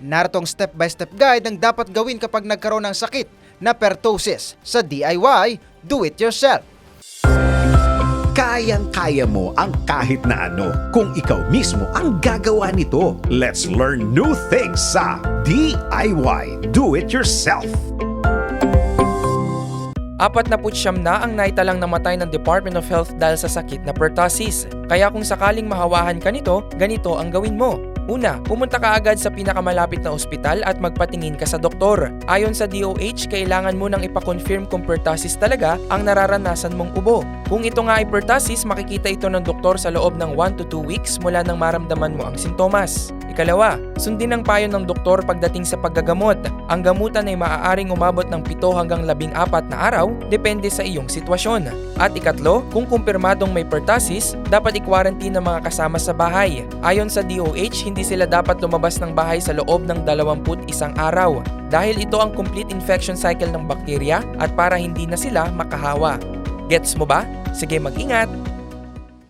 Naritong step-by-step guide ang dapat gawin kapag nagkaroon ng sakit na pertussis sa DIY do-it-yourself. Kayang-kaya mo ang kahit na ano kung ikaw mismo ang gagawa nito. Let's learn new things sa DIY Do It Yourself. Apat na putsyam na ang naitalang namatay ng Department of Health dahil sa sakit na pertussis. Kaya kung sakaling mahawahan ka nito, ganito ang gawin mo. Una, pumunta ka agad sa pinakamalapit na ospital at magpatingin ka sa doktor. Ayon sa DOH, kailangan mo nang ipakonfirm kung pertussis talaga ang nararanasan mong ubo. Kung ito nga ay pertussis, makikita ito ng doktor sa loob ng 1 to 2 weeks mula nang maramdaman mo ang sintomas. Ikalawa, sundin ang payo ng doktor pagdating sa paggagamot. Ang gamutan ay maaaring umabot ng 7 hanggang 14 na araw, depende sa iyong sitwasyon. At ikatlo, kung kumpirmadong may pertussis, dapat i-quarantine ang mga kasama sa bahay. Ayon sa DOH, hindi sila dapat lumabas ng bahay sa loob ng 21 araw dahil ito ang complete infection cycle ng bakterya at para hindi na sila makahawa. Gets mo ba? Sige mag-ingat!